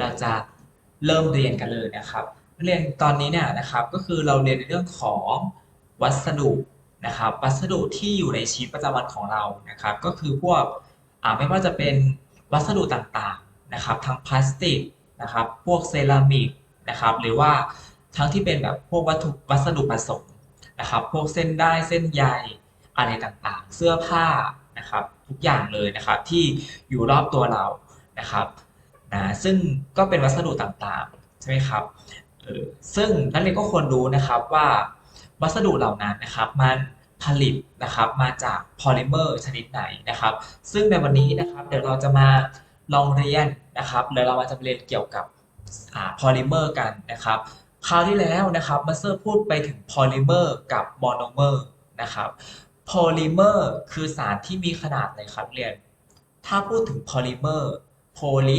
เราจะเริ่มเรียนกันเลยนะครับ เรียนตอนนี้เนี่ยนะครับก็คือเราเรียนในเรื่องของวัสดุนะครับ วัสดุที่อยู่ในชีวิตประจำวันของเรานะครับ ก็คือพวกไม่ว่าจะเป็นวัสดุต่างๆนะครับ ทั้งพลาสติกนะครับ พวกเซรามิกนะครับ หรือว่าทั้งที่เป็นแบบพวกวัตถุวัสดุผสมนะครับ พวกเส้นได้เส้นใยอะไรต่างๆ เสื้อผ้านะครับ ทุกอย่างเลยนะครับที่อยู่รอบตัวเรานะครับ นะซึ่งก็เป็นวัสดุต่างๆ ใช่ไหมครับซึ่งนักเรียนก็ควรรู้นะครับว่าวัสดุเหล่านั้นนะครับมันผลิตนะครับมาจากพอลิเมอร์ชนิดไหนนะครับ ซึ่งในวันนี้นะครับเดี๋ยวเราจะมาลองเรียนนะครับเดี๋ยวเรามาจะเรียนเกี่ยวกับอ่าพอลิเมอร์กันนะครับคราวที่แล้วนะครับมาสเตอร์พูดไปถึงพอลิเมอร์กับมอนเมอร์นะครับพอลิเมอร์คือสารที่มีขนาดอะไรครับเรียน ถ้าพูดถึงพอลิเมอร์โพลิ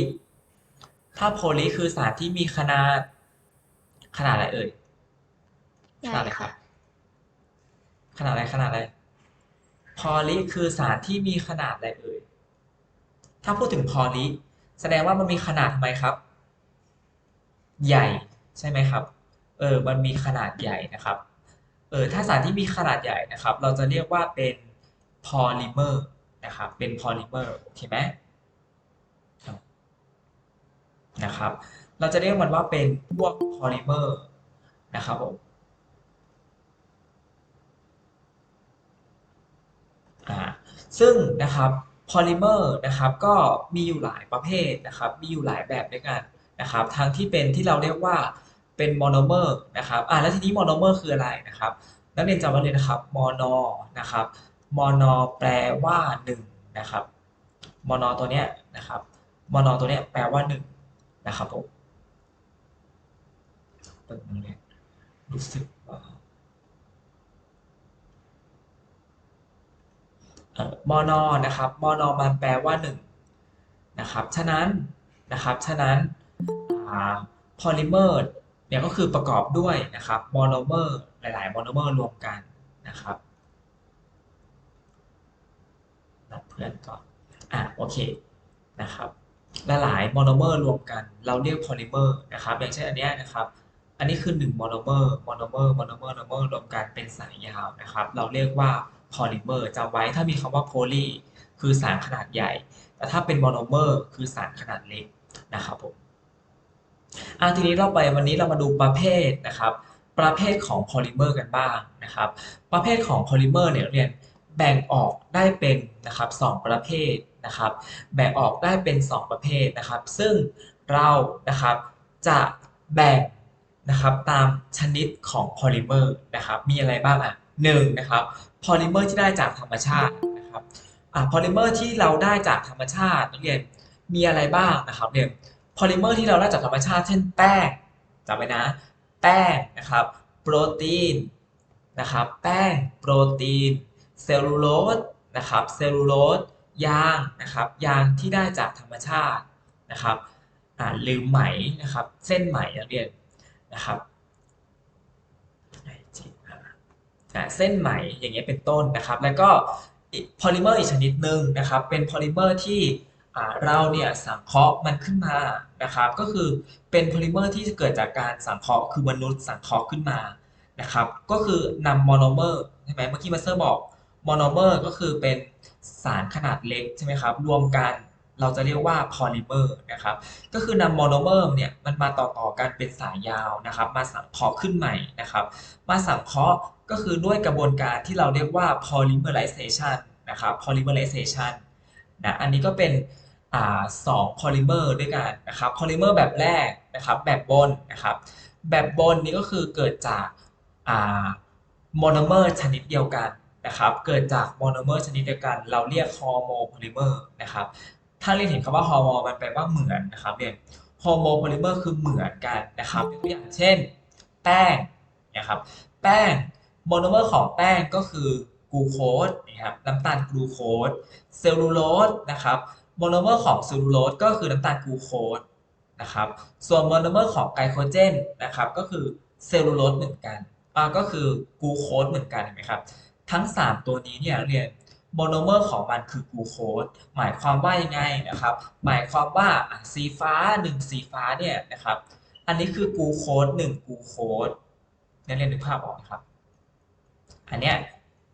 ถ้าโพลิคือสารที่มีขนาด ขนาดอะไรเอ่ยใหญ่ขนาดอะไรคค่ะรับ ขนาดอะไรขนาดอะไร พอลิคือสารที่มีขนาดอะไรเอ่ย ถ้าพูดถึงพอลิแสดงว่ามันมีขนาดทำไมครับ ใหญ่ใช่ไหมครับ เออ มันมีขนาดใหญ่นะครับ เออ ถ้าสารที่มีขนาดใหญ่นะครับ เราจะเรียกว่าเป็นพอลิเมอร์นะครับ เป็นพอลิเมอร์โอเคไหม นะครับ เราจะเรียกมันว่าเป็นพวกพอลิเมอร์นะครับผมซึ่งนะครับพอลิเมอร์นะครับก็มีอยู่หลายประเภทนะครับ มีอยู่หลายแบบด้วยกันนะครับทั้งที่เป็นที่เราเรียกว่าเป็นโมอนเมอร์นะครับอ่าแล้วทีนี้โมอนเมอร์คืออะไรนะครับนักเรียนจำไว้เลยนะครับมอนนะครับมอนแปลว่าหนึ่งนะครับมอนตัวเนี้ยนะครับมอนตัวเนี้ยแปลว่าห นะครับผมเป็นนักเรียรู้สึกว่าเอ่อมอนอนะครับมอนอมันแปลว่าหนึ่งนะครับ ฉะนั้นนะครับ ฉะนั้นพอลิเมอร์เนี่ยก็คือประกอบด้วยนะครับโมอนเมอร์หลาย ๆ โมอนเมอร์รวมกันนะครับนับเพื่อนก่อน อะโอเคนะครับ หลายๆมอนเมอร์รวมกัน เราเรียกพอลิเมอร์นะครับอย่างเช่นอันนี้นะครับ อันนี้คือ1มอนเมอร์มอนเมอร์มอนเมอร์มอนเมอร์รวมกันเป็นสายยาวนะครับ เราเรียกว่าพอลิเมอร์จำไว้ถ้ามีคำว่าโพลีคือสารขนาดใหญ่ แต่ถ้าเป็นโมอนเมอร์คือสารขนาดเล็กนะครับผมอะทีนี้เราไปวันนี้เรามาดูประเภทนะครับ ประเภทของพอลิเมอร์กันบ้างนะครับ ประเภทของพอลิเมอร์เนี่ยเรียนแบ่งออกได้เป็นนะครับสองประเภท นะครับแบ่งออกได้เป็น 2 ประเภทนะครับ ซึ่งเรานะครับจะแบ่งนะครับตามชนิดของพอลิเมอร์นะครับมีอะไรบ้างอะหนึ่งนะครับพอลิเมอร์ที่ได้จากธรรมชาตินะครับอ่าพอลิเมอร์ที่เราได้จากธรรมชาตินักเรียนมีอะไรบ้างนะครับเรียนพอลิเมอร์ที่เราได้จากธรรมชาติเช่นแป้งจำไว้นะ แป้งนะครับโปรตีนนะครับแป้งโปรตีนเซลลูโลสนะครับเซลลูโลส ยางนะครับยางที่ได้จากธรรมชาตินะครับหรือไหมนะครับเส้นไหมนักเรียนนะครับเส้นไหมอย่างเงี้ยเป็นต้นนะครับ แล้วก็พอลิเมอร์อีกชนิดหนึ่งนะครับเป็นพอลิเมอร์ที่เราเนี่ยสังเคราะห์มันขึ้นมานะครับ ก็คือเป็นพอลิเมอร์ที่เกิดจากการสังเคราะห์คือมนุษย์สังเคราะห์ขึ้นมานะครับ ก็คือนำมอนเมอร์ใช่ไหมเมื่อกี้มาสเตอร์บอกมอนเมอร์ก็คือเป็น สารขนาดเล็กใช่ไหมครับรวมกันเราจะเรียกว่าพอลิเมอร์นะครับ ก็คือนำโมอนเมอร์เนี่ยมันมาต่อๆกันเป็นสายยาวนะครับ มาสังเคราะห์ขึ้นใหม่นะครับ มาสังเคราะห์ก็คือด้วยกระบวนการที่เราเรียกว่า polymerization นะครับ polymerization นะอันนี้ก็เป็นอ่าสองพอลิเมอร์ด้วยกันนะครับพอลิเมอร์แบบแรกนะครับ แบบบนนะครับ แบบบนนี้ก็คือเกิดจากอ่าโมโนเมอร์ชนิดเดียวกัน นะครับเกิดจากโมโนเมอร์ชนิดเดียวกัน เราเรียกฮอร์โมโพลิเมอร์นะครับถ้าเรียนเห็นคำว่าฮอร์โมมันแปลว่าเหมือนนะครับเรียฮอร์โมโพลิเมอร์คือเหมือนกันนะครับยกตัวอย่างเช่น แป้งนะครับแป้งโมโนเมอร์ของแป้งก็คือกลูโคสนะครับน้ำตาลกลูโคสเซลลูโลสนะครับโมโนเมอร์ของเซลลูโลสก็คือน้ำตาลกลูโคสนะครับส่วนโมโนเมอร์ของไกลโคเจนนะครับก็คือเซลลูโลสเหมือนกันอ่าก็คือกลูโคสเหมือนกันเห็นไหมครับ ทั้ง 3 ตัวนี้เนี่ยเรียนโมโนเมอร์ของมันคือกูโคสหมายความว่ายังไงนะครับ หมายความว่าสีฟ้าหนึ่งสีฟ้าเนี่ยนะครับ อันนี้คือกูโคสหนึ่งกูโคสนักเรียนนึกภาพออกไหมครับ อันเนี้ย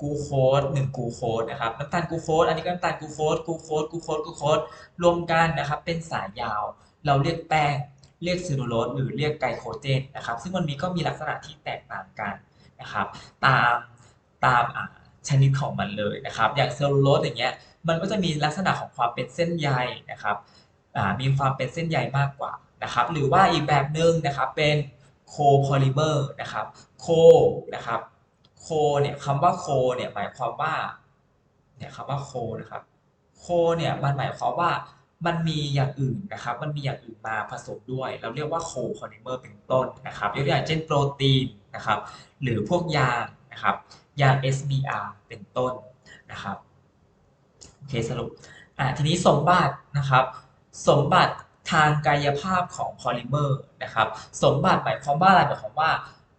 กูโคสหนึ่งกูโคสนะครับน้ำตาลกูโคสอันนี้ก็น้ำตาลกูโคสกูโคสกูโคสกูโคสรวมกันนะครับเป็นสายยาว เราเรียกแป้งเรียกซิลูโลสหรือเรียกไกลโคเจนนะครับ ซึ่งมันมีก็มีลักษณะที่แตกต่างกันนะครับ ตาม ตามชนิดของมันเลยนะครับ อย่างเซลลูโลสอย่างเงี้ยมันก็จะมีลักษณะของความเป็นเส้นใยนะครับมีความเป็นเส้นใยมากกว่านะครับ หรือว่าอีกแบบหนึ่งนะครับเป็นโคโพลิเมอร์นะครับโคนะครับโคเนี่ยคำว่าโคเนี่ยหมายความว่าเนี่ยคำว่าโคนะครับโคเนี่ยมันหมายความว่ามันมีอย่างอื่นนะครับ มันมีอย่างอื่นมาผสมด้วย เราเรียกว่าโคโพลิเมอร์เป็นต้นนะครับยกตัวอย่างเช่นโปรตีนนะครับ หรือพวกยางนะครับ ยาง SBR เป็นต้นนะครับโอเคสรุปอ่าทีนี้สมบัตินะครับ สมบัติทางกายภาพของพอลิเมอร์นะครับสมบัติหมายความว่าอะไรหมายความว่า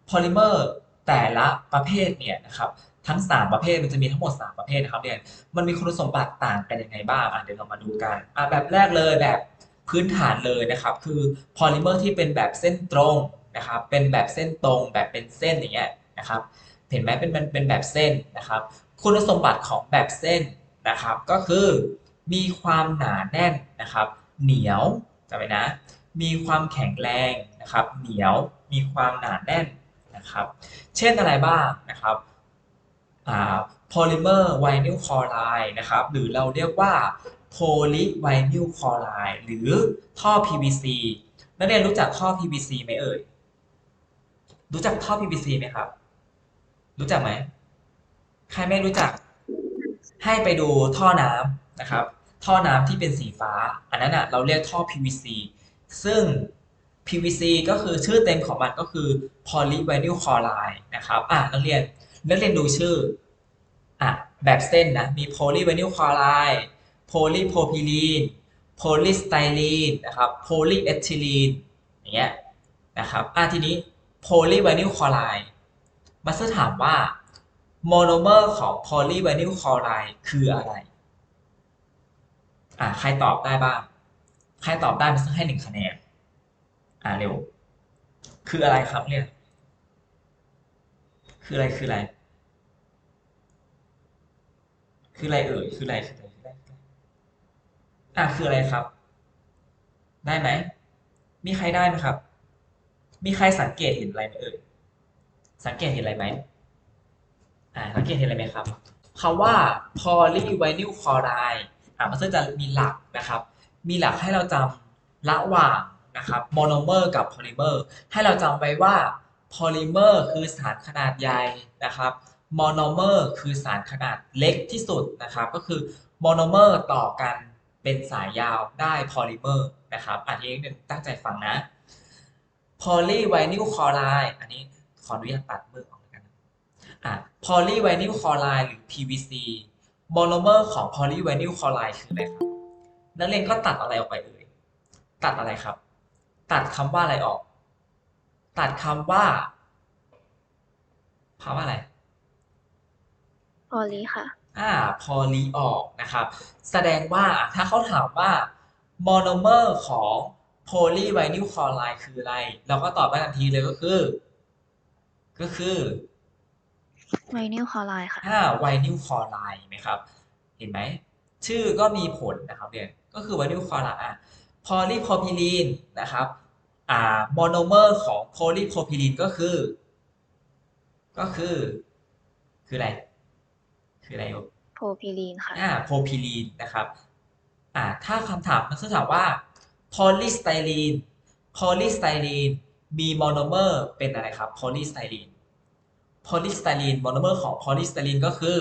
พอลิเมอร์แต่ละประเภทเนี่ยนะครับทั้ง 3 ประเภทมันจะมีทั้งหมด 3 ประเภทนะครับเนี่ยมันมีคุณสมบัติต่างกันยังไงบ้างอะเดี๋ยวเรามาดูกันอะแบบแรกเลยแบบพื้นฐานเลยนะครับ คือพอลิเมอร์ที่เป็นแบบเส้นตรงนะครับเป็นแบบเส้นตรงแบบเป็นเส้นอย่างเงี้ยนะครับ เห็นไหมเป็นมันเป็นแบบเส้นนะครับ คุณสมบัติของแบบเส้นนะครับ ก็คือมีความหนาแน่นนะครับ เหนียวจำไว้นะ มีความแข็งแรงนะครับ เหนียวมีความหนาแน่นนะครับ เช่นอะไรบ้างนะครับอ่าโพลิเมอร์ไวนิลคลอไรด์นะครับ หรือเราเรียกว่าโพลีไวนิลคลอไรด์หรือท่อ PVC นักเรียนรู้จักท่อ PVC ไหมเอ่ย รู้จักท่อ PVC ไหมครับ รู้จักไหม ใครไม่รู้จัก ให้ไปดูท่อน้ำนะครับ ท่อน้ำที่เป็นสีฟ้า อันนั้นอะเราเรียกท่อ PVC ซึ่ง PVC ก็คือชื่อเต็มของมันก็คือ polyvinyl chloride นะครับอะนักเรียนนักเรียนดูชื่ออะแบบเส้นนะ มี polyvinyl chloride polypropylene polystyrene นะครับ polyethylene อย่างเงี้ยนะครับอะทีนี้ polyvinyl chloride มาสเตอร์ถามว่าโมโนเมอร์ของ polyvinyl chloride คืออะไร อะใครตอบได้บ้าง ใครตอบได้มาสักให้หนึ่งคะแนน อ่าเร็ว คืออะไรครับเนี่ย คืออะไรคืออะไร คืออะไรเอ่ย คืออะไรคืออะไรคืออะไรคืออะไรอะคืออะไรครับ ได้ไหม มีใครได้ไหมครับ มีใครสังเกตเห็นอะไรไหมเอ่ย สังเกตเห็นอะไรไหมอ่าสังเกตเห็นอะไรไหมครับคำว่า polyvinyl chloride อ่ามันจะมีหลักนะครับ มีหลักให้เราจำระหว่างนะครับโมโนเมอร์กับโพลิเมอร์ให้เราจำไว้ว่าโพลิเมอร์คือสารขนาดใหญ่นะครับโมโนเมอร์คือสารขนาดเล็กที่สุดนะครับ ก็คือโมโนเมอร์ต่อกันเป็นสายยาวได้โพลิเมอร์นะครับอันนี้หนึ่งตั้งใจฟังนะ polyvinyl chloride อันนี้ ขออนุญาตตัดมือออกแล้วกันนะอะ polyvinyl chloride หรือ PVC โมโนเมอร์ของ polyvinyl chloride คืออะไรครับ นักเรียนก็ตัดอะไรออกไปเอ่ย ตัดอะไรครับ ตัดคำว่าอะไรออก ตัดคำว่าคำว่าอะไร พอลีค่ะ อ่า พอลีออกนะครับ แสดงว่าถ้าเขาถามว่าโมโนเมอร์ของโพลีไวนิลคลอไรด์คืออะไร เราก็ตอบได้ทันทีเลยก็คือ ก็คือไวนิลคลอไรด์ค่ะอ่าไวนิลคลอไรด์ไหมครับ เห็นไหม ชื่อก็มีผลนะครับเนี่ยก็คือไวนิลคลอไรด์อะพอลีโพรพิลีนนะครับอ่าโมโนเมอร์ของโพลีโพรพิลีนก็คือ ก็คือ คืออะไร คืออะไรลูกโพพิลีนค่ะอ่าโพรพิลีนนะครับอ่าถ้าคำถามมันจะถามว่าโพลีสไตรีนโพลีสไตรีน มีโมโนเมอร์เป็นอะไรครับโพลีสไตรีนโพลีสไตรีนโมโนเมอร์ของโพลีสไตรีนก็คือ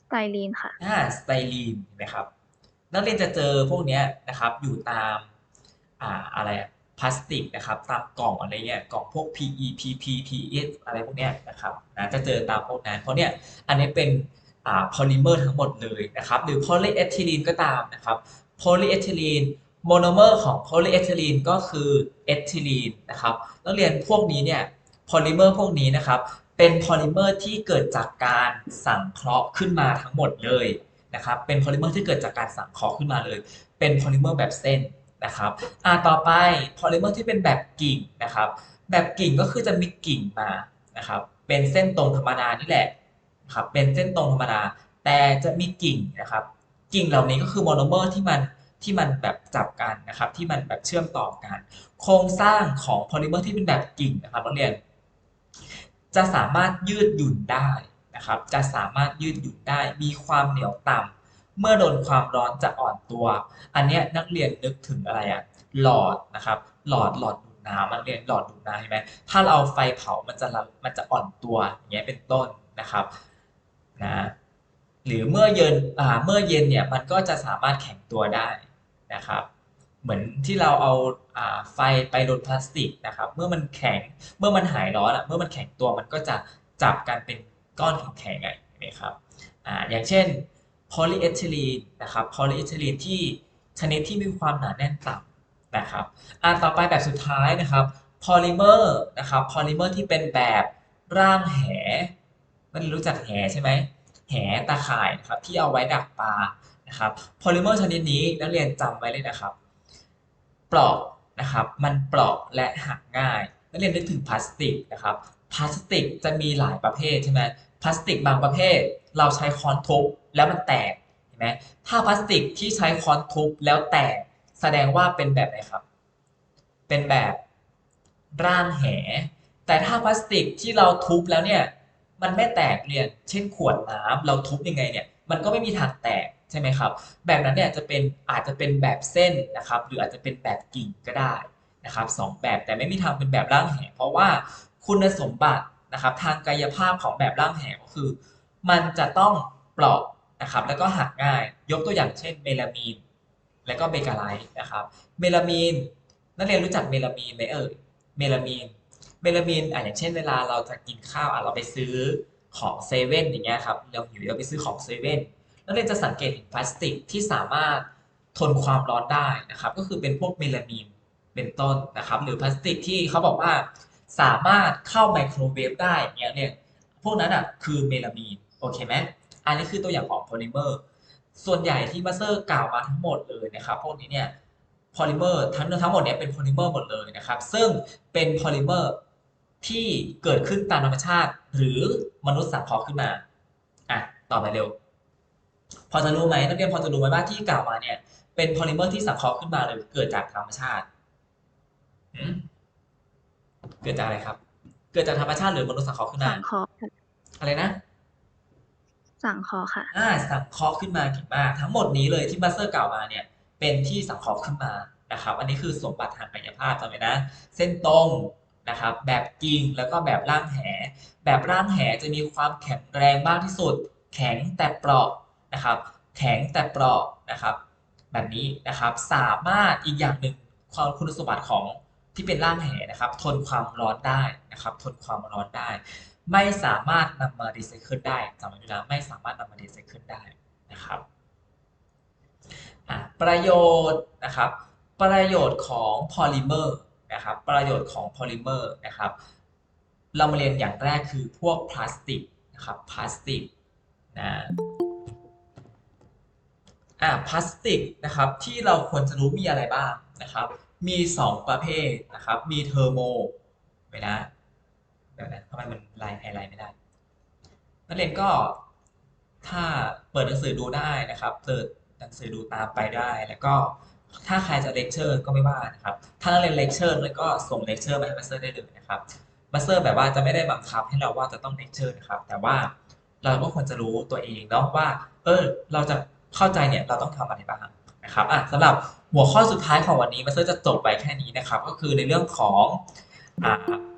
สไตลีนค่ะอ่าสไตรีนเห็นไหมครับ นักเรียนจะเจอพวกเนี้ยนะครับ อยู่ตามอ่าอะไรอะพลาสติกนะครับตามกล่องอะไรเงี้ยกล่องพวก PE PP PS อะไรพวกเนี้ยนะครับนะจะเจอตามพวกนั้นเพราะเนี้ยอันนี้เป็นอ่าพอลิเมอร์ทั้งหมดเลยนะครับ หรือโพลีเอทิลีนก็ตามนะครับโพลีเอทิลีน โมโนเมอร์ของโพลีเอทิลีนก็คือเอทิลีนนะครับนักเรียนพวกนี้เนี่ยโพลิเมอร์พวกนี้นะครับเป็นโพลิเมอร์ที่เกิดจากการสังเคราะห์ขึ้นมาทั้งหมดเลยนะครับเป็นโพลิเมอร์ที่เกิดจากการสังเคราะห์ขึ้นมาเลย เป็นโพลิเมอร์แบบเส้นนะครับอ่าต่อไปโพลิเมอร์ที่เป็นแบบกิ่งนะครับแบบกิ่งก็คือจะมีกิ่งมานะครับเป็นเส้นตรงธรรมดานี่แหละนะครับเป็นเส้นตรงธรรมดาแต่จะมีกิ่งนะครับกิ่งเหล่านี้ก็คือโมโนเมอร์ที่มัน ที่มันแบบจับกันนะครับ ที่มันแบบเชื่อมต่อกัน โครงสร้างของพอลิเมอร์ที่เป็นแบบกิ่งนะครับนักเรียน จะสามารถยืดหยุ่นได้นะครับ จะสามารถยืดหยุ่นได้ มีความเหนียวต่ำเมื่อโดนความร้อนจะอ่อนตัว อันนี้นักเรียนนึกถึงอะไรอะหลอดนะครับ หลอดหลอดดูดน้ำนักเรียนหลอดดูดน้ำใช่ไหมถ้าเราเอาไฟเผามันจะละมันจะอ่อนตัวอย่างเงี้ยเป็นต้นนะครับนะหรือเมื่อเย็นอ่าเมื่อเย็นเนี่ยมันก็จะสามารถแข็งตัวได้ นะครับ เหมือนที่เราเอาอาไฟไปโดนพลาสติกนะครับ เมื่อมันแข็งเมื่อมันหายร้อนอะเมื่อมันแข็งตัวมันก็จะจับกันเป็นก้อนแข็งๆไงเห็นไหมครับออย่างเช่นโพลีเอทิลีนนะครับโพลีเอทิลีนที่ชนิดที่มีความหนาแน่นต่ำนะครับอ่าต่อไปแบบสุดท้ายนะครับโพลิเมอร์นะครับโพลิเมอร์ที่เป็นแบบร่างแหมันรู้จักแหใช่ไหมแหตาข่ายนะครับที่เอาไว้ดักปลา นะครับพอลิเมอร์ชนิดนี้นักเรียนจำไว้เลยนะครับ เปราะนะครับ มันเปราะและหักง่าย นักเรียนนึกถึงพลาสติกนะครับ พลาสติกจะมีหลายประเภทใช่ไหมพลาสติกบางประเภท เราใช้ค้อนทุบแล้วมันแตกเห็นไหมถ้าพลาสติกที่ใช้ค้อนทุบแล้วแตกแสดงว่าเป็นแบบไหนครับ เป็นแบบร่างแห แต่ถ้าพลาสติกที่เราทุบแล้วเนี่ย มันไม่แตกเรียน เช่นขวดน้ำเราทุบยังไงเนี่ย มันก็ไม่มีทางแตก ใช่ไหมครับ แบบนั้นเนี่ยจะเป็นอาจจะเป็นแบบเส้นนะครับ หรืออาจจะเป็นแบบกิ่งก็ได้นะครับสองแบบแต่ไม่มีทางเป็นแบบร่างแหเพราะว่าคุณสมบัตินะครับ ทางกายภาพของแบบร่างแหก็คือ มันจะต้องเปราะนะครับ แล้วก็หักง่าย ยกตัวอย่างเช่นเมลามีน และก็เบกาไลท์นะครับ เมลามีนนักเรียนรู้จักเมลามีนไหมเอ่ยเมลามีนเมลามีนอะอย่างเช่นเวลาเราจะกินข้าวอะเราไปซื้อของเซเว่นอย่างเงี้ยครับเราหิวเราไปซื้อของเซเว่น นักเรียนจะสังเกตเห็นพลาสติกที่สามารถทนความร้อนได้นะครับ ก็คือเป็นพวกเมลามีนเป็นต้นนะครับ หรือพลาสติกที่เขาบอกว่าสามารถเข้าไมโครเวฟได้เงี้ยเนี่ยพวกนั้นอะคือเมลามีนโอเคไหมอันนี้คือตัวอย่างของโพลิเมอร์ ส่วนใหญ่ที่มาเตอร์กล่าวมาทั้งหมดเลยนะครับ พวกนี้เนี่ยโพลิเมอร์ทั้งทั้งหมดเนี่ยเป็นโพลิเมอร์หมดเลยนะครับ ซึ่งเป็นโพลิเมอร์ที่เกิดขึ้นตามธรรมชาติ หรือมนุษย์สังเคราะห์ขึ้นมาอะต่อไปเร็ว พอจะรู้ไหมนักเรียนพอจะรู้ไหมว่าที่กล่าวมาเนี่ย เป็นพอลิเมอร์ที่สังเคราะห์ขึ้นมาหรือเกิดจากธรรมชาติหืมเกิดจากอะไรครับ เกิดจากธรรมชาติหรือมนุษย์สังเคราะห์ขึ้นมา สังเคราะห์ค่ะอะไรนะ สังเคราะห์ค่ะ อ่า สังเคราะห์ขึ้นมาเก่งมากทั้งหมดนี้เลยที่มาสเตอร์กล่าวมาเนี่ย เป็นที่สังเคราะห์ขึ้นมานะครับ อันนี้คือสมบัติทางกายภาพจำไว้นะ เส้นตรงนะครับ แบบกิ่งแล้วก็แบบร่างแห แบบร่างแหจะมีความแข็งแรงมากที่สุด แข็งแต่เปราะ นะครับ แข็งแต่เปราะนะครับ แบบนี้นะครับสามารถอีกอย่างหนึ่งความคุณสมบัติของที่เป็นร่างแหนะครับ ทนความร้อนได้นะครับ ทนความร้อนได้ ไม่สามารถนำมารีไซเคิลได้จำไว้ด้วยนะไม่สามารถนำมารีไซเคิลได้นะครับอะประโยชน์นะครับ ประโยชน์ของพอลิเมอร์นะครับ ประโยชน์ของพอลิเมอร์นะครับ เรามาเรียนอย่างแรกคือพวกพลาสติกนะครับพลาสติกนะ อ่าพลาสติกนะครับที่เราควรจะรู้มีอะไรบ้างนะครับ มี 2 ประเภทนะครับ มีเทอร์โมไปนะเดี๋ยวนะทำไมมันไลน์ไฮไลท์ไม่ได้นักเรียนก็ถ้าเปิดหนังสือดูได้นะครับ เปิดหนังสือดูตามไปได้ แล้วก็ถ้าใครจะเลคเชอร์ก็ไม่ว่านะครับ ถ้านักเรียนเลคเชอร์แล้วก็ส่งเลคเชอร์มาให้มาสเตอร์ได้เลยนะครับมาสเตอร์แบบว่าจะไม่ได้บังคับให้เราว่าจะต้องเลคเชอร์นะครับ แต่ว่าเราก็ควรจะรู้ตัวเองเนาะว่า เออ เราจะ เข้าใจเนี่ยเราต้องทำอะไรบ้างนะครับอะสำหรับหัวข้อสุดท้ายของวันนี้มาสเตอร์จะจบไปแค่นี้นะครับ ก็คือในเรื่องของอ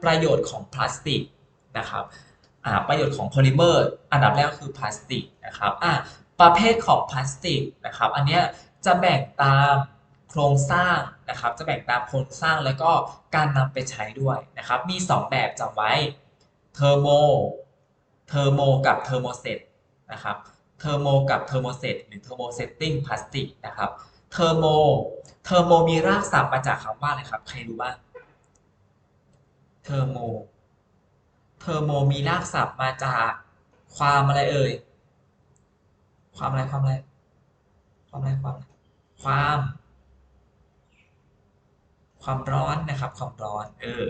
ประโยชน์ของพลาสติกนะครับประโยชน์ของโพลิเมอร์อันดับแรกก็คือพลาสติกนะครับอ่าประเภทของพลาสติกนะครับอันนี้จะแบ่งตามโครงสร้างนะครับจะแบ่งตามโครงสร้างแล้วก็การนำไปใช้ด้วยนะครับ มี 2 แบบจำไว้เทอร์โมเทอร์โมกับเทอร์โมเซตนะครับ เทอร์โมกับเทอร์โมเซตหรือเทอร์โมเซตติ้งพลาสติกนะครับเทอร์โมเทอร์โมมีรากศัพท์มาจากคำว่าอะไรครับ ใครรู้บ้างเทอร์โมเทอร์โมมีรากศัพท์มาจากความอะไรเอ่ย ความอะไรความอะไร ความอะไรความความ ความร้อนนะครับ ความร้อน เออ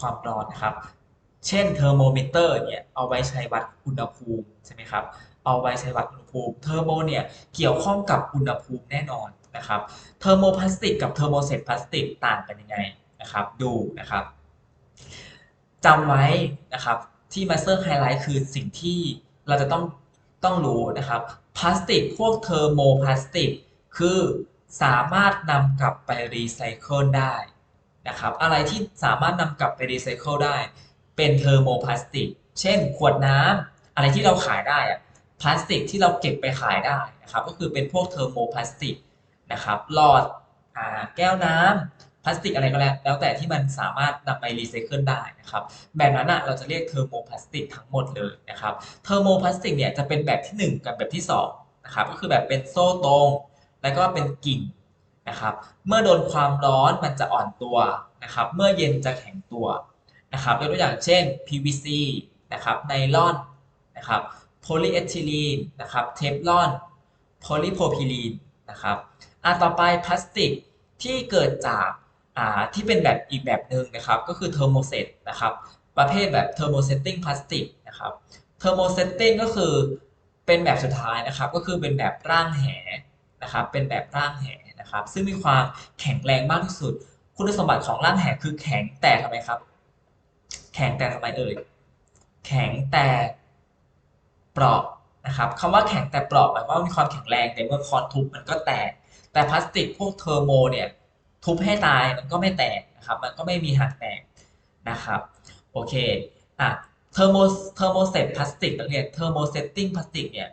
ความร้อนนะครับ เช่นเทอร์โมมิเตอร์เนี่ยเอาไว้ใช้วัดอุณหภูมิใช่ไหมครับ เอาไว้ใช้วัดอุณหภูมิเทอร์โมเนี่ยเกี่ยวข้องกับอุณหภูมิแน่นอนนะครับเทอร์โมพลาสติกกับเทอร์โมเซตพลาสติกต่างกันยังไงนะครับดูนะครับจำไว้นะครับที่มาสเตอร์ไฮไลท์คือสิ่งที่เราจะต้องต้องรู้นะครับพลาสติกพวกเทอร์โมพลาสติกคือสามารถนำกลับไปรีไซเคิลได้นะครับอะไรที่สามารถนำกลับไปรีไซเคิลได้ เป็นเทอร์โมพลาสติก เช่น ขวดน้ำอะไรที่เราขายได้อะ พลาสติกที่เราเก็บไปขายได้นะครับก็คือเป็นพวกเทอร์โมพลาสติกนะครับหลอดอแก้วน้ำพลาสติกอะไรก็แล้วแล้วแต่ที่มันสามารถนำไปรีไซเคิลได้นะครับแบบนั้นอะเราจะเรียกเทอร์โมพลาสติกทั้งหมดเลยนะครับเทอร์โมพลาสติกเนี่ยจะเป็นแบบที่ 1 กับแบบที่2นะครับก็คือแบบเป็นโซ่ตรง แล้วก็เป็นกิ่งนะครับเมื่อโดนความร้อนมันจะอ่อนตัวนะครับเมื่อเย็นจะแข็งตัวนะครับยกตัวอย่างเช่น PVC นะครับไนลอนนะครับ โพลีเอทิลีนนะครับเทฟลอนโพลีโพรพิลีนนะครับอะต่อไปพลาสติกที่เกิดจากอ่าที่เป็นแบบอีกแบบหนึ่งนะครับ ก็คือเทอร์โมเซตนะครับประเภทแบบเทอร์โมเซตติ้งพลาสติกนะครับเทอร์โมเซตติ้งก็คือเป็นแบบสุดท้ายนะครับ ก็คือเป็นแบบร่างแหนะครับ เป็นแบบร่างแหนะครับ ซึ่งมีความแข็งแรงมากที่สุด คุณสมบัติของร่างแหคือแข็งแต่ทำไมครับ แข็งแต่ทำไมเอ่ยแข็งแต่ ราะนะครับคำว่าแข็งแต่เปราะหมายว่ามีความแข็งแรงแต่เมื่อคอนทุบมันก็แตก แต่พลาสติกพวกเทอร์โมเนี่ยทุบให้ตายมันก็ไม่แตกนะครับมันก็ไม่มีหักแตกนะครับโอเคอะเทอร์โมเทอร์โมเซตพลาสติกนักเรียนเทอร์โมเซตติ้งพลาสติกเนี่ย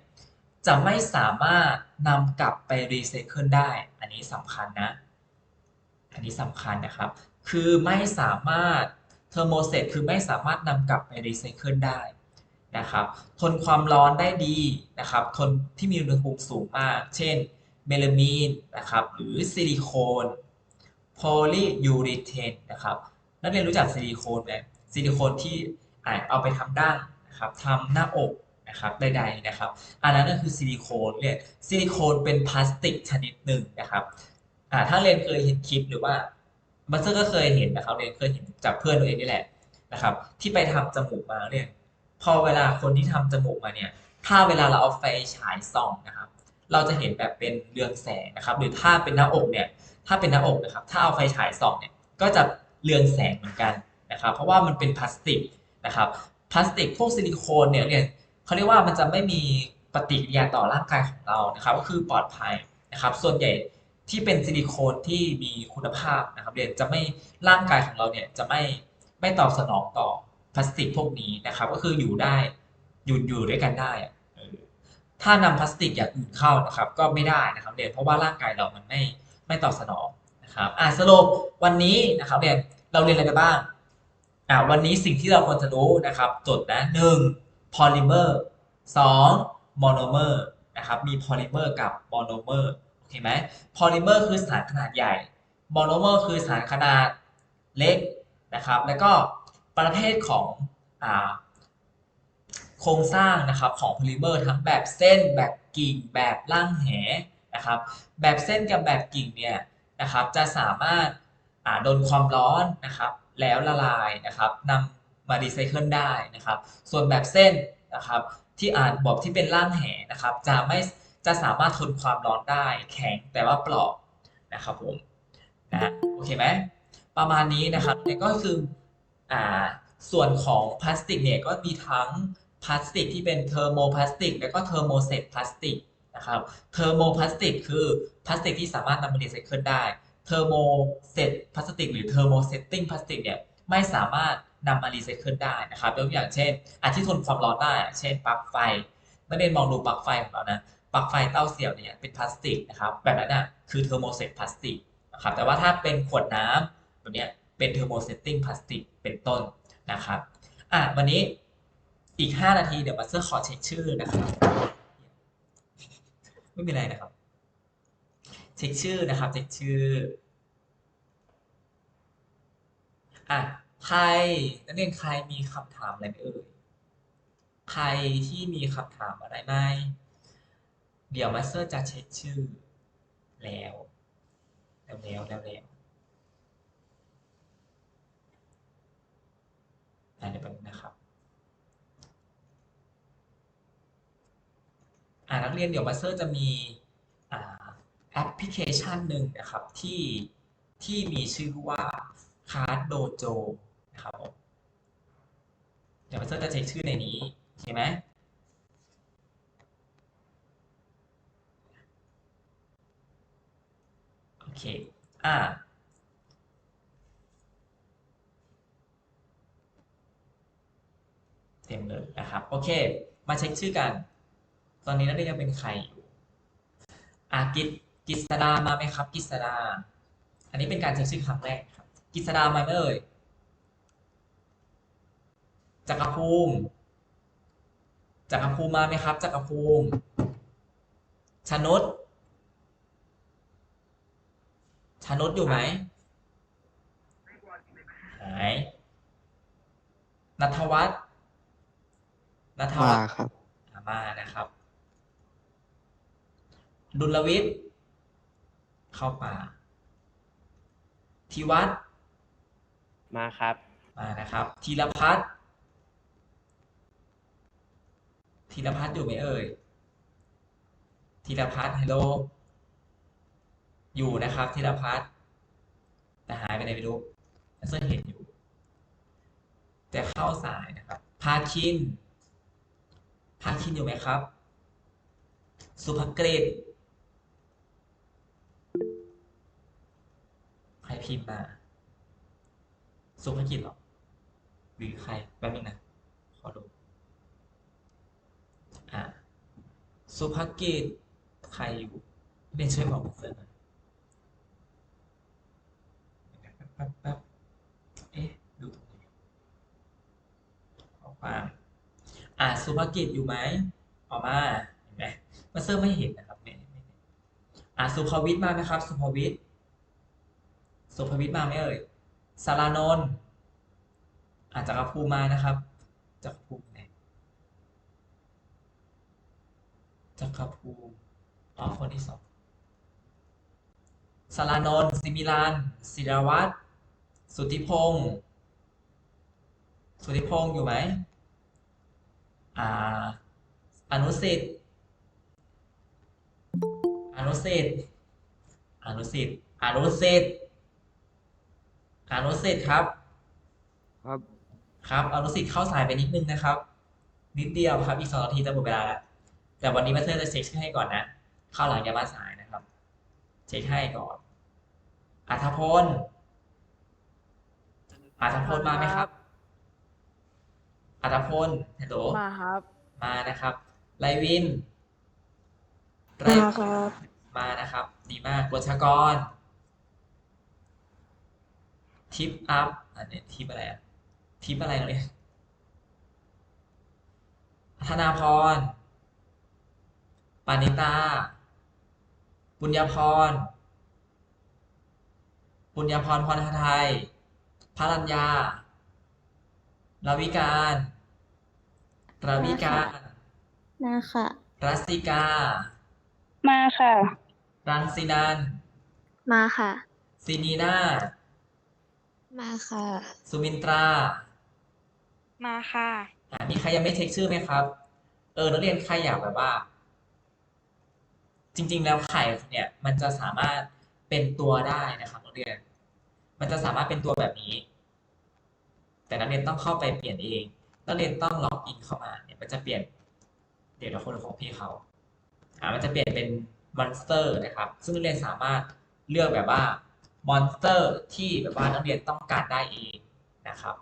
จะไม่สามารถนำกลับไปรีไซเคิลได้ อันนี้สำคัญนะ อันนี้สำคัญนะครับ คือไม่สามารถเทอร์โมเซตคือไม่สามารถนำกลับไปรีไซเคิลได้ นะครับ ทนความร้อนได้ดีนะครับ ทนที่มีอุณหภูมิสูงมาก เช่น เมลามีนนะครับ หรือซิลิโคนโพลียูริเทนนะครับ นักเรียนรู้จักซิลิโคนไหมซิลิโคนที่เอาไปทำดั้งนนะครับทำหน้าอกนะครับใดๆนะครับ อันนั้นก็คือซิลิโคนเนี่ยซิลิโคนเป็นพลาสติกชนิดหนึ่งนะครับอ่าถ้าเรียนเคยเห็นคลิปหรือว่าบัสเซอร์ก็เคยเห็นนะครับเรียนเคยเห็นจากเพื่อนตัวเองนี่แหละนะครับ ที่ไปทำจมูกมาเนี่ย พอเวลาคนที่ทำจมูกมาเนี่ย ถ้าเวลาเราเอาไฟฉายส่องนะครับ เราจะเห็นแบบเป็นเรืองแสงนะครับ หรือถ้าเป็นหน้าอกเนี่ย ถ้าเป็นหน้าอกนะครับ ถ้าเอาไฟฉายส่องเนี่ย ก็จะเรืองแสงเหมือนกันนะครับ เพราะว่ามันเป็นพลาสติกนะครับ พลาสติกพวกซิลิโคนเนี่ยเนี่ยเขาเรียกว่ามันจะไม่มีปฏิกิริยาต่อร่างกายของเรานะครับ ก็คือปลอดภัยนะครับ ส่วนใหญ่ที่เป็นซิลิโคนที่มีคุณภาพนะครับเรียนจะไม่ร่างกายของเราเนี่ยจะไม่ไม่ตอบสนองต่อ พลาสติกพวกนี้นะครับ ก็คืออยู่ได้อยู่อยู่ด้วยกันได้ถ้านำพลาสติกอย่างอื่นเข้านะครับ ก็ไม่ได้นะครับเรียนเพราะว่าร่างกายเรามันไม่ไม่ตอบสนองนะครับอ่าสรุปวันนี้นะครับเรียนเราเรียนอะไรไปบ้างอ่าวันนี้สิ่งที่เราควรจะรู้นะครับจดนะหนึ่งพอลิเมอร์สองโมโนเมอร์นะครับมีพอลิเมอร์กับโมโนเมอร์โอเคไหมพอลิเมอร์คือสารขนาดใหญ่โมโนเมอร์คือสารขนาดเล็กนะครับ แล้วก็ ประเภทของอโครงสร้างนะครับของโพลิเมอร์ทั้งแบบเส้นแบบกิ่งแบบร่างแหนะครับแบบเส้นกับแบบกิ่งเนี่ยนะครับจะสามารถโดนความร้อนนะครับแล้วละลายนะครับนำมารีไซเคิลได้นะครับส่วนแบบเส้นนะครับที่อ่านบอกที่เป็นร่างแหนะครับจะไม่จะสามารถทนความร้อนได้ แข็งแต่ว่าเปราะนะครับผมนะโอเคไหมประมาณนี้นะครับเนี่ก็คือ อ่าส่วนของพลาสติกเนี่ยก็มีทั้งพลาสติกที่เป็นเทอร์โมพลาสติก แล้วก็เทอร์โมเซตพลาสติกนะครับเทอร์โมพลาสติกคือพลาสติกที่สามารถนำมารีไซเคิลได้เทอร์โมเซตพลาสติก หรือเทอร์โมเซตติ้งพลาสติกเนี่ยไม่สามารถนำมารีไซเคิลได้นะครับยกตัวอย่างเช่นอาที่ทนความร้อนได้ เช่นปลั๊กไฟนักเรียนมองดูปลั๊กไฟของเรานะปลั๊กไฟเต้าเสียวเนี่ยเป็นพลาสติกนะครับแบบนั้นอะคือเทอร์โมเซตพลาสติกนะครับแต่ว่าถ้าเป็นขวดน้ำแบบเนี้ย เป็นเทอร์โมเซตติ้งพลาสติกเป็นต้นนะครับอะวันนี้อีก 5 นาทีเดี๋ยวมาเตอร์ขอเช็คชื่อนะครับ ไม่มีอะไรนะครับ เช็คชื่อนะครับเช็คชื่ออะใครนักเรียนใครมีคำถามอะไรไหมเอ่ยใครที่มีคำถามอะไรไหมเดี๋ยวมาสเตอร์จะเช็คชื่อแล้ว แล้วแล้วแล้วแล้ว อ่าเดี๋ยวแป๊บนะครับนักเรียนเดี๋ยวมาสเตอร์จะมีแอปพลิเคชันหนึ่งนะครับที่ที่มีชื่อว่า Card Dojo นะครับผมเดี๋ยวมาสเตอร์จะเช็คชื่อในนี้โอเคไหมโอเค อ่า เต็มเลยนะครับ โอเค มาเช็คชื่อกัน ตอนนี้นักเรียนยังเป็นใครอยู่อะกิตกิษดามาไหมครับ กิษดา อันนี้เป็นการเช็คชื่อครั้งแรกครับ กิษดามาไหมเอ่ยจักรภูมิจักรภูมิมาไหมครับจักรภูมิชนุษชนุษอยู่ไหมหายนัทวัฒน์ นัทมาวัฒน์ครับอ่ามานะครับ ดุลวิทย์เข้าป่าธีวัฒน์มาครับ มานะครับธีรพัฒน์ธีรพัฒน์อยู่ไหมเอ่ยธีรพัฒน์ฮัลโหลอยู่นะครับธีรพัฒน์แต่หายไปไหนไม่รู้เสื้อเห็นอยู่ แต่เข้าสายนะครับ พาคิน พาคินอยู่ไหมครับ สุภกฤษใครพิมพ์มา สุภกิจหรอ หรือใครแป๊บนึงนะ ขอดู อ่า สุภกิจ ใครอยู่เรียนช่วยบอกผมเพื่อนหน่อยแป๊บแป๊บแป๊บเอ๊ะ ดูตรงไหนขอความ อ่าสุภกิจอยู่ไหมออกมาเห็นไหมมาเซอร์ไม่เห็นนะครับไม่ไม่อ่าสุภวิทย์มาไหมครับ สุภวิทย์สุภวิทย์มาไหมเอ่ยสารานนท์อาจจะกระภูมมานะครับจักรภูมิไหนจักรภูมิอ๋อคนที่สองสารานนท์สิมิลานศิรวัตรสุทธิพงศ์สุทธิพงศ์อยู่ไหม อ่าอนุสิทธิ์อนุสิทธิ์อนุสิทธิ์อนุสิทธิ์อนุสิทธิ์ครับ ครับครับอนุสิทธิ์เข้าสายไปนิดนึงนะครับ นิดเดียวครับ อีกสองนาทีจะหมดเวลาแล้วแต่วันนี้มาเธอร์จะเช็คชื่อให้ก่อนนะ เข้าหลังอย่ามาสายนะครับ เช็คให้ก่อนอัธพลอัธพลมาไหมครับ อัธพลฮัลโหลมาครับ มานะครับ ไลวินไลมาครับ มานะครับ ดีมากกฎชกร ทิปอัพ อันนี้ทิปอะไรอะทิปอะไรเนี่ยธนาพร ปานิตาปุญญพรปุญญพรพรไทยพรัญญาลาวิการ ราวิการมาค่ะ รัสสิกา มาค่ะ รังสินันมาค่ะซีนีนามาค่ะ สุมินตรา มาค่ะอ่ามีใครยังไม่เช็คชื่อไหมครับ เออนักเรียนใครอยากแบบว่า จริง ๆ แล้วไข่เนี่ย มันจะสามารถเป็นตัวได้นะครับนักเรียน มันจะสามารถเป็นตัวแบบนี้ แต่นักเรียนต้องเข้าไปเปลี่ยนเอง นักเรียนต้องล็อกอินเข้ามาเนี่ยมันจะเปลี่ยนเดี๋ยวเราคนของพี่เขาอ่ามันจะเปลี่ยนเป็นมอนสเตอร์นะครับ ซึ่งนักเรียนสามารถเลือกแบบว่ามอนสเตอร์ที่แบบว่านักเรียนต้องการได้เองนะครับ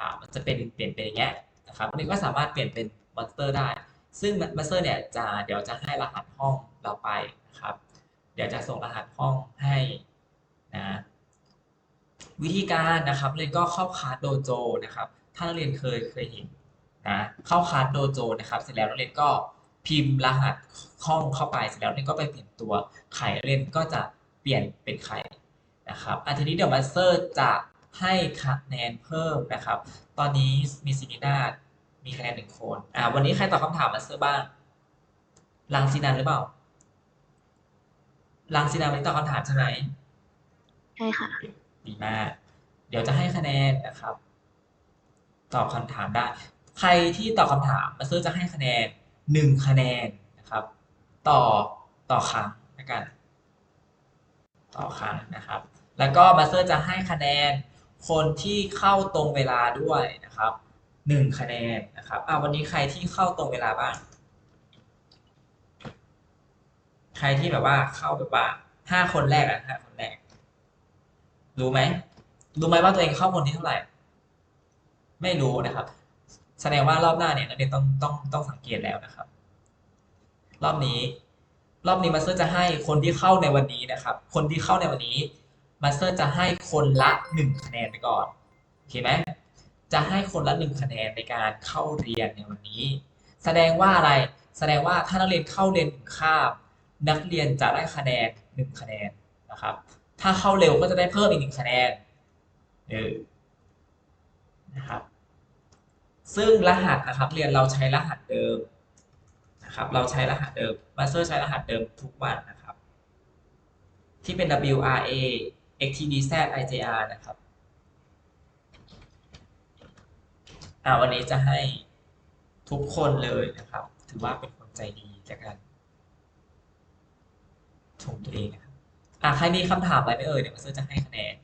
อ่ามันจะเป็นเปลี่ยนเป็นอย่างเงี้ยนะครับนักเรียนก็สามารถเปลี่ยนเป็นมอนสเตอร์ได้ ซึ่งมอนสเตอร์เนี่ยจะเดี๋ยวจะให้รหัสห้องเราไปนะครับ เดี๋ยวจะส่งรหัสห้องให้นะวิธีการนะครับเรียนก็เข้าคลาสโดโจนะครับ ถ้านักเรียนเคยเคยเห็นนะเข้าคลาสโดโจนะครับเสร็จแล้วนักเรียนก็พิมพ์รหัสห้องเข้าไปเสร็จแล้วนักเรียนก็ไปเปลี่ยนตัวไข่นักเรียนก็จะเปลี่ยนเป็นไข่นะครับอันทีนี้เดี๋ยวมาสเตอร์จะให้คะแนนเพิ่มนะครับ ตอนนี้มีซินินาศมีคะแนนหนึ่งคนอ่าวันนี้ใครตอบคำถามมาสเตอร์บ้างลังสีนันหรือเปล่าลังสีนันวันนี้ตอบคำถามใช่ไหมใช่ค่ะดีมาก เดี๋ยวจะให้คะแนนนะครับ ตอบคำถามได้ ใครที่ตอบคำถามมาสเตอร์จะให้คะแนนหนึ่งคะแนนนะครับ ต่อต่อครั้งนะกัน ต่อครั้งนะครับ แล้วก็มาสเตอร์จะให้คะแนนคนที่เข้าตรงเวลาด้วยนะครับหนึ่งคะแนนนะครับอ่าวันนี้ใครที่เข้าตรงเวลาบ้าง ใครที่แบบว่าเข้าแบบว่าห้าคนแรกอะห้าคนแรก รู้ไหมรู้ไหมว่าตัวเองเข้าคนที่เท่าไหร่ ไม่รู้นะครับ แสดงว่ารอบหน้าเนี่ยนักเรียนต้องต้องต้องสังเกตแล้วนะครับ รอบนี้ รอบนี้มาสเตอร์จะให้คนที่เข้าในวันนี้นะครับ คนที่เข้าในวันนี้มาสเตอร์จะให้คนละหนึ่งคะแนนไปก่อนโอเคไหมจะให้คนละหนึ่งคะแนนในการเข้าเรียนในวันนี้ แสดงว่าอะไรแสดงว่าถ้านักเรียนเข้าเรียนหนึ่งคาบ นักเรียนจะได้คะแนนหนึ่งคะแนนนะครับ ถ้าเข้าเร็วก็จะได้เพิ่มอีกหนึ่งคะแนนเออ นะครับซึ่งรหัสนะครับเรียนเราใช้รหัสเดิมนะครับเราใช้รหัสเดิมมาสเตอร์ใช้รหัสเดิมทุกวันนะครับ ที่เป็น WRA XTDZ IJR นะครับอ่าวันนี้จะให้ทุกคนเลยนะครับ ถือว่าเป็นคนใจดีจากกันชมตัวเองนะครับอ่าใครมีคำถามอะไรไหมเอ่ยเดี๋ยวมาสเตอร์จะให้คะแนน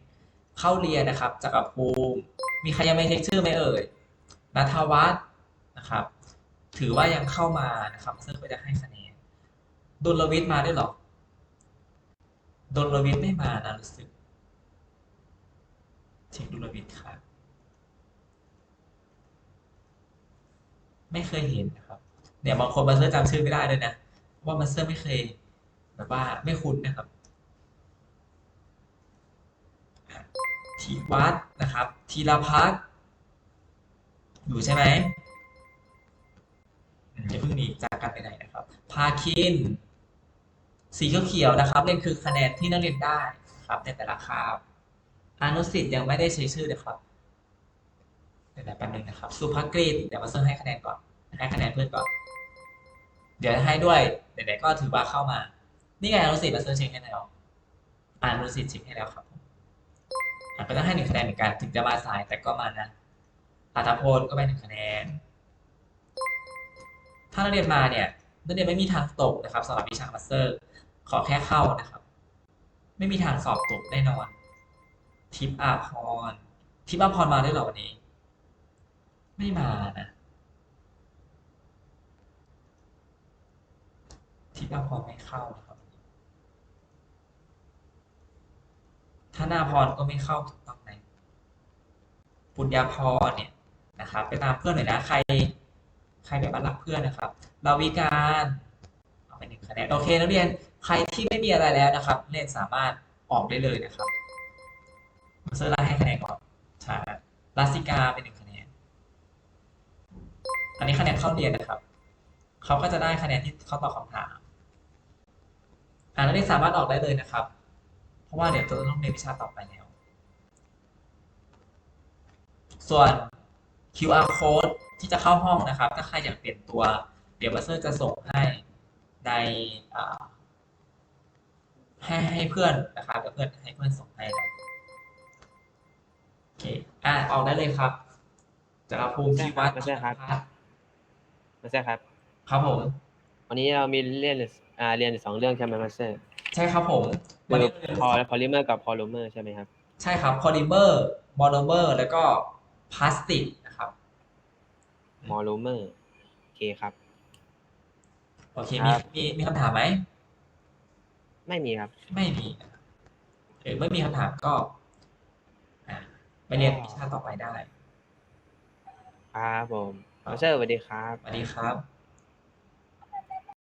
เข้าเรียนนะครับจักรภูมิมีใครยังไม่เช็คชื่อไหมเอ่ยนัทวัฒน์นะครับ ถือว่ายังเข้ามานะครับ ซึ่งก็จะให้คะแนนดลวิทย์มาด้วยหรอดลวิทย์ไม่มานะรู้สึกเช็คดลวิทย์ครับไม่เคยเห็นนะครับ เนี่ยบางคนมาเตอร์จำชื่อไม่ได้ด้วยนะว่ามาเตอร์ไม่เคยแบบว่าไม่คุ้นนะครับ ธีวัฒน์นะครับธีรพัฒน์อยู่ใช่ไหมอืมอย่าเพิ่งหนีจากกันไปไหนนะครับ พาคิน สีเขียวๆนะครับเล่นคือคะแนนที่นักเรียนได้ครับในแต่ละคาบอนุสิทธิ์ยังไม่ได้ใช้ชื่อนะครับเดี๋ยวแป๊บนึงนะครับ สุภกฤษเดี๋ยวมาเซิร์ให้คะแนนก่อนให้คะแนนเพื่อนก่อน เดี๋ยวให้ด้วยไหนๆก็ถือว่าเข้ามา นี่ไงอนุสิทธิ์มาเซิร์เช็คให้แล้วอนุสิทธิ์เช็คให้แล้วครับ ก็ต้องให้หนึ่งคะแนนเหมือนกันถึงจะมาสายแต่ก็มานะอัตพลก็ไปหนึ่งคะแนน ถ้านักเรียนมาเนี่ยนักเรียนไม่มีทางตกนะครับสำหรับวิชามาสเตอร์ ขอแค่เข้านะครับ ไม่มีทางสอบตกแน่นอน ทิปอาพรทิปอาพรมาด้วยหรอวันนี้ ไม่มานะทิปอาพรไม่เข้านะครับ ธนาพรก็ไม่เข้าถูกต้องไหมปุญญาพรเนี่ยนะครับ ไปตามเพื่อนหน่อยนะใคร ใครแบบว่ารักเพื่อนนะครับลาวิการเอาไปหนึ่งคะแนนโอเคนักเรียนใครที่ไม่มีอะไรแล้วนะครับนักเรียนสามารถออกได้เลยนะครับมาเซอร์ไล่ให้คะแนนก่อนใช่ลาสิกาเป็นหนึ่งคะแนน อันนี้คะแนนเข้าเรียนนะครับ เขาก็จะได้คะแนนที่เขาตอบคำถามอ่านักเรียนสามารถออกได้เลยนะครับ เพราะว่าเดี๋ยวจะต้องเรียนวิชาต่อไปแล้ว ส่วน QR code ที่จะเข้าห้องนะครับ ถ้าใครอยากเปลี่ยนตัว เดี๋ยวบัสเซอร์จะส่งให้ในอ่าให้ให้เพื่อนนะครับเดี๋ยวเพื่อนให้เพื่อนส่งให้นะโอเคอะออกได้เลยครับจากรภูมิที่วัดไม่ใช่ครับมาสเตอร์ครับ ครับผม วันนี้เรามีเรียน อ่าเรียนอยู่สองเรื่องใช่ไหมมาสเตอร์ใช่ครับผมคืวันอนี้พอพอลิเมอร์กับพอลูเมอร์ใช่ไหมครับใช่ครับพอลิเมอร์มอนเมอร์ แล้วก็พลาสติกนะครับมอลูเมอร์โอเคครับ โอเคมีครับ มีมีคำถามไหม ไม่มีครับ ไม่มีนะครับหรือไม่มีคำถามก็อะไปเรียนวิชาต่อไปได้ ครับผมมาสเตอร์สวัสดีครับ สวัสดีครับ